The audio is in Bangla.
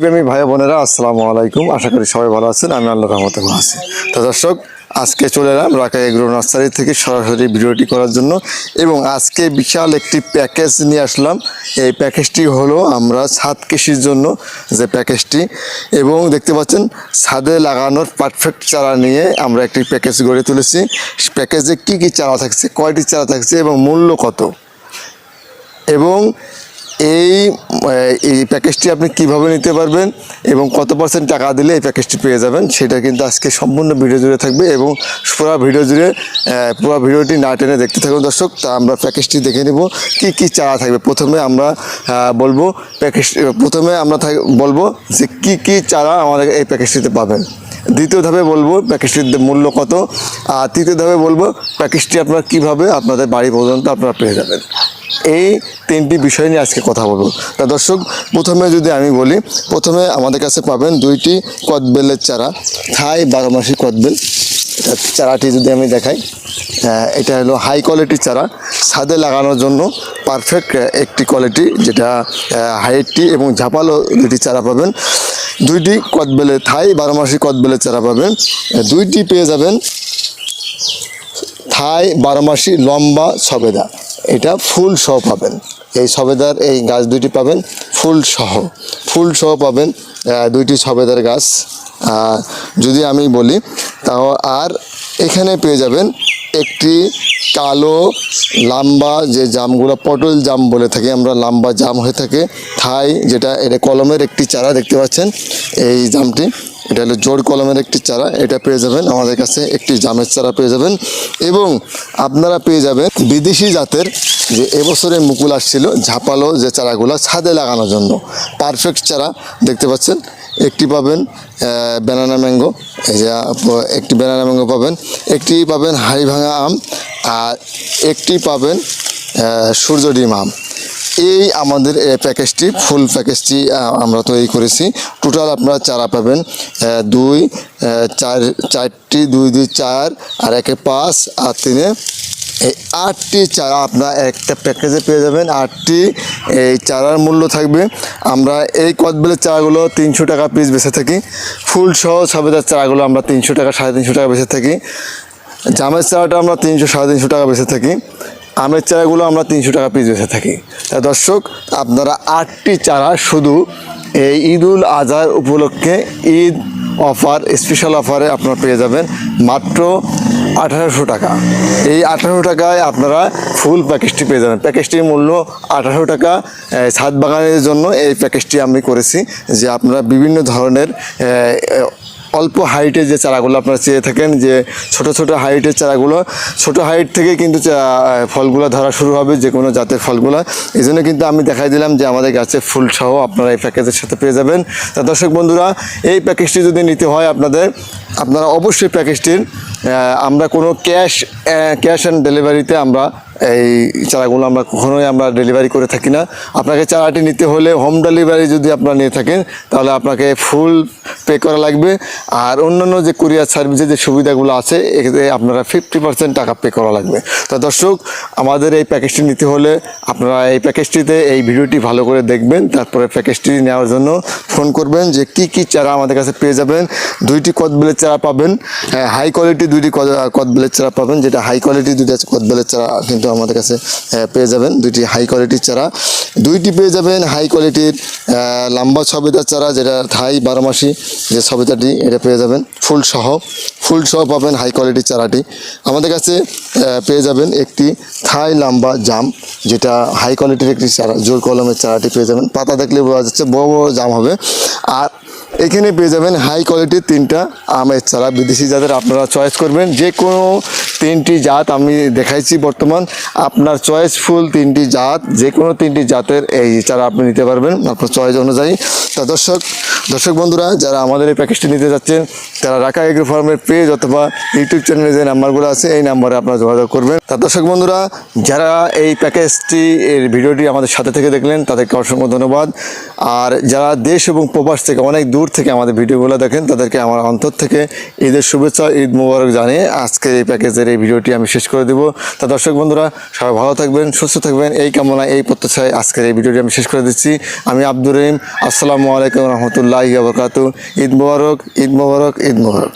প্রেমী ভাই বোনেরা, আসসালামু আলাইকুম। আশা করি সবাই ভালো আছেন, আমি আল্লাহ রহমতে ভালো আছি। তো দর্শক, আজকে চলে এলাম রাকা এগ্রো নার্সারি থেকে সরাসরি ভিডিওটি করার জন্য এবং আজকে বিশাল একটি প্যাকেজ নিয়ে আসলাম। এই প্যাকেজটি হলো আমরা ছাদ কৃষির জন্য যে প্যাকেজটি। এবং দেখতে পাচ্ছেন, ছাদে লাগানোর পারফেক্ট চারা নিয়ে আমরা একটি প্যাকেজ গড়ে তুলেছি। প্যাকেজে কি কি চারা থাকছে, কয়টি চারা থাকছে এবং মূল্য কত? এবং এই এই প্যাকেজটি আপনি কীভাবে নিতে পারবেন এবং কত পার্সেন্ট টাকা দিলে এই প্যাকেজটি পেয়ে যাবেন, সেটা কিন্তু আজকে সম্পূর্ণ ভিডিও জুড়ে থাকবে এবং পুরো ভিডিও জুড়ে পুরো ভিডিওটি না টেনে দেখতে থাকুন দর্শক। তা আমরা প্যাকেজটি দেখে নেব, কি কি চারা থাকবে? প্রথমে আমরা বলব প্যাকেজ প্রথমে আমরা বলব যে কি কি চারা আমাদের এই প্যাকেজটিতে পাবেন। দ্বিতীয় ধাপে বলব প্যাকেজটির মূল্য কত, আর তৃতীয় ধাপে বলব প্যাকেজটি আপনারা কীভাবে আপনাদের বাড়ি পর্যন্ত আপনারা পেয়ে যাবেন। এই তিনটি বিষয় নিয়ে আজকে কথা বলব। তা দর্শক, প্রথমে যদি আমি বলি, প্রথমে আমাদের কাছে পাবেন দুইটি কদবেলের চারা, থাই বারো মাসি কদবেল চারাটি যদি আমি দেখাই এটা হলো হাই কোয়ালিটির চারা। ছাদে লাগানোর জন্য পারফেক্ট একটি কোয়ালিটি, যেটা হাইটটি এবং ঝাপালো দুটি চারা পাবেন। দুইটি কদবেলে, থাই বারো মাসি কদবেলের চারা পাবেন। দুইটি পেয়ে যাবেন থাই বারোমাসি লম্বা সবেদা। এটা ফুল সহ পাবেন। এই সবেদার, এই গাছ দুইটি পাবেন, ফুল সহ। ফুল সহ পাবেন দুইটি সবেদার গাছ। যদি আমি বলি, তাও আর এখানে পেয়ে যাবেন একটি কালো লাম্বা যে জামগুলো, পটল জাম বলে থাকি আমরা, লাম্বা জাম হয়ে থাকে থাই, যেটা এটা কলমের একটি চারা, দেখতে পাচ্ছেন? এই জামটি, এটা হলো জোর কলমের একটি চারা, এটা পেয়ে যাবেন, আমাদের কাছে একটি জামের চারা পেয়ে যাবেন। এবং আপনারা পেয়ে যাবেন বিদেশি জাতের যে এবছরে মুকুল আসছিল, ঝাপালো যে চারাগুলো ছাদে লাগানোর জন্য পারফেক্ট চারা, দেখতে পাচ্ছেন? একটি পাবেন ব্যানানা ম্যাঙ্গো এই যে, একটি ব্যানানা ম্যাঙ্গো পাবেন, একটি পাবেন হাড়ি ভাঙা আম, আর একটি পাবেন সূর্য ডিম আম। এই আমাদের প্যাকেজটি ফুল প্যাকেজটি আমরা তৈরি করেছি। টোটাল আপনারা চারা পাবেন দুই চার, চারটি, দুই দুই, চার, আর একে পাঁচ, আর তিনে এই আটটি চারা আপনারা একটা প্যাকেজে পেয়ে যাবেন। আটটি এই চারার মূল্য থাকবে। আমরা এই কদবেলের চারাগুলো তিনশো টাকা পিস বেছে থাকি। ফুল সহ সবেদার চারাগুলো আমরা তিনশো টাকা, সাড়ে তিনশো টাকা বেছে থাকি। জামের চারাটা আমরা তিনশো, সাড়ে তিনশো টাকা বেছে থাকি। আমের চারাগুলো আমরা তিনশো টাকা পিস বেছে থাকি। তা দর্শক, আপনারা আটটি চারা শুধু এই ঈদুল আজহার উপলক্ষে ঈদ অফার স্পেশাল অফারে আপনারা পেয়ে যাবেন। মাত্র আঠারোশো টাকা। এই আঠারোশো টাকায় আপনারা ফুল প্যাকেজটি পেয়ে যাবেন। প্যাকেজটির মূল্য আঠারোশো টাকা ছাদ বাগানের জন্য এই প্যাকেজটি আমি করেছি, যে আপনারা বিভিন্ন ধরনের অল্প হাইটের যে চারাগুলো আপনারা চেয়ে থাকেন, যে ছোট ছোট হাইটের চারাগুলো, ছোট হাইট থেকে কিন্তু ফলগুলো ধরা শুরু হবে যে কোনো জাতের ফলগুলো। এই জন্য কিন্তু আমি দেখাই দিলাম যে আমাদের গাছে ফুল সহ আপনারা এই প্যাকেজের সাথে পেয়ে যাবেন। তা দর্শক বন্ধুরা, এই প্যাকেজটি যদি নিতে হয় আপনাদের, আপনারা অবশ্যই প্যাকেজটির আমরা কোনো ক্যাশ ক্যাশ অ্যান্ড ডেলিভারিতে আমরা এই চারাগুলো আমরা কখনোই আমরা ডেলিভারি করে থাকি না। আপনাকে চারাটি নিতে হলে হোম ডেলিভারি যদি আপনারা নিয়ে থাকেন, তাহলে আপনাকে ফুল পে করা লাগবে। আর অন্যান্য যে কুরিয়ার সার্ভিসের যে সুবিধাগুলো আছে, এতে আপনারা ফিফটি পার্সেন্ট টাকা পে করা লাগবে। তো দর্শক, আমাদের এই প্যাকেজটি নিতে হলে আপনারা এই প্যাকেজটিতে এই ভিডিওটি ভালো করে দেখবেন, তারপরে প্যাকেজটি নেওয়ার জন্য ফোন করবেন যে কি কি চারা আমাদের কাছে পেয়ে যাবেন। দুইটি কদবেলের চারা পাবেন হাই কোয়ালিটি দুইটি কদ- কদবেলের চারা পাবেন, যেটা হাই কোয়ালিটি দুইটি কদবেলের চারা কিন্তু আমাদের কাছে পেয়ে যাবেন দুইটি হাই কোয়ালিটির চারা। দুইটি পেয়ে যাবেন হাই কোয়ালিটির লম্বা সবেদার চারা, যেটা থাই বারো মাসি যে সবেদাটি এটা পেয়ে যাবেন ফুল সহ। ফুল সহ পাবেন হাই কোয়ালিটির চারাটি। আমাদের কাছে পেয়ে যাবেন একটি থাই লম্বা জাম, যেটা হাই কোয়ালিটির একটি চারা, জোর কলমের চারাটি পেয়ে যাবেন। পাতা দেখলে বোঝা যাচ্ছে বড় বড় জাম হবে। আর এখানে পেয়ে যাবেন হাই কোয়ালিটির তিনটা আমের চারা। বিদেশি জাতের আপনারা চয়েস করবেন। যে কোনো তিনটি জাত আমি দেখাইছি বর্তমান। আপনার চয়েস ফুল তিনটি জাত, যে কোনো তিনটি জাতের এই চারা আপনি নিতে পারবেন আপনার চয়েস অনুযায়ী। তা দর্শক দর্শক বন্ধুরা, যারা আমাদের এই প্যাকেজটি নিতে যাচ্ছেন, তারা রাখা এগ্রো ফার্মের পেজ অথবা ইউটিউব চ্যানেলে যে নাম্বারগুলো আছে, এই নাম্বারে আপনারা যোগাযোগ করবেন। তা দর্শক বন্ধুরা, যারা এই প্যাকেজটি এর ভিডিওটি আমাদের সাথে থেকে দেখলেন, তাদেরকে অসংখ্য ধন্যবাদ। আর যারা দেশ এবং প্রবাস থেকে অনেক অনেক দূর থেকে আমাদের ভিডিওগুলো দেখেন, তাদেরকে আমার অন্তর থেকে ঈদের শুভেচ্ছা, ঈদ মুবারক জানিয়ে আজকের এই প্যাকেজের এই ভিডিওটি আমি শেষ করে দেবো। তা দর্শক বন্ধুরা, সবাই ভালো থাকবেন, সুস্থ থাকবেন, এই কামনা এই প্রত্যাশায় আজকের এই ভিডিওটি আমি শেষ করে দিচ্ছি। আমি আব্দুর রহিম, আসসালামু আলাইকুম রহমতুল্লাহ বরকাতু ঈদ মুবারক ঈদ মুবারক ঈদ মুবারক।